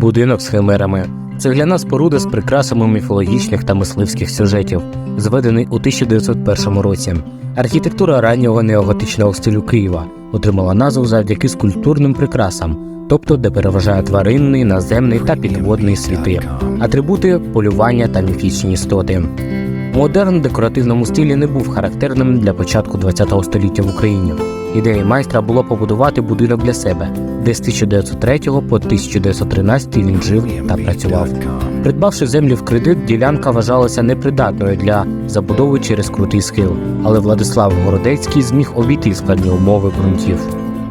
Будинок з химерами. Цегляна споруда з прикрасами міфологічних та мисливських сюжетів, зведений у 1901 році. Архітектура раннього неоготичного стилю Києва отримала назву завдяки скульптурним прикрасам, тобто де переважає тваринний, наземний та підводний світи, атрибути полювання та міфічні істоти. Модерн декоративному стилі не був характерним для початку ХХ століття в Україні. Ідеєю майстра було побудувати будинок для себе, де з 1903 по 1913 він жив та працював. Придбавши землю в кредит, ділянка вважалася непридатною для забудови через крутий схил, але Владислав Городецький зміг обійти складні умови ґрунтів.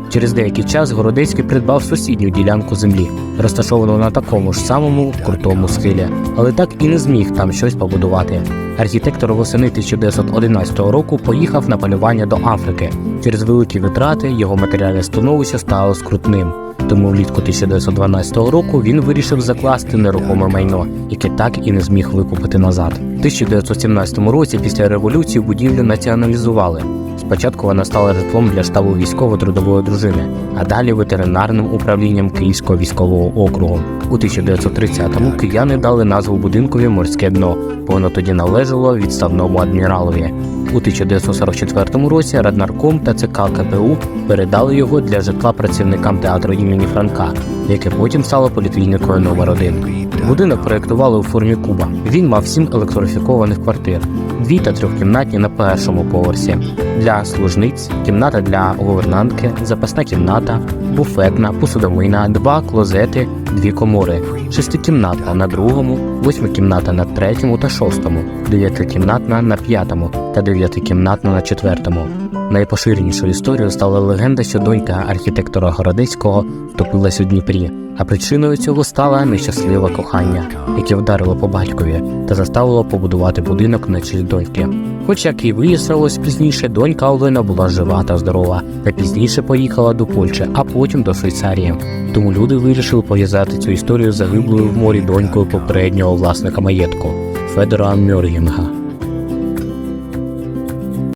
Через деякий час Городецький придбав сусідню ділянку землі, розташовану на такому ж самому крутому схилі, але так і не зміг там щось побудувати. Архітектор восени 1911 року поїхав на полювання до Африки. Через великі витрати його матеріальне становище стало скрутним. Тому влітку 1912 року він вирішив закласти нерухоме майно, яке так і не зміг викупити назад. У 1917 році після революції будівлю націоналізували. Спочатку вона стала житлом для штабу військово-трудової дружини, а далі ветеринарним управлінням Київського військового округу. У 1930-му кияни дали назву будинкові морське дно, бо воно тоді належало відставному адміралові. У 1944 році Раднарком та ЦК КПУ передали його для житла працівникам театру імені Франка, яке потім стало поліклінікою номер 1 Будинок проєктували у формі куба. Він мав сім електрифікованих квартир, дві та трьохкімнатні на першому поверсі. Для служниць, кімната для гувернантки, запасна кімната, буфетна, посудомийна, два клозети, дві комори, шестикімнатна на другому, восьмикімната на третьому та шостому, дев'ятикімнатна на п'ятому та дев'ятикімнатна на четвертому. Найпоширенішою історією стала легенда, що донька архітектора Городецького втопилась у Дніпрі, а причиною цього стало нещасливе кохання, яке вдарило по батькові та заставило побудувати будинок на честь доньки. Хоч як і вияснилось пізніше, донька Олена була жива та здорова, та пізніше поїхала до Польщі, а потім до Швейцарії. Тому люди вирішили пов'язати цю історію загиблою в морі донькою попереднього власника маєтку Федора Мьоргінга.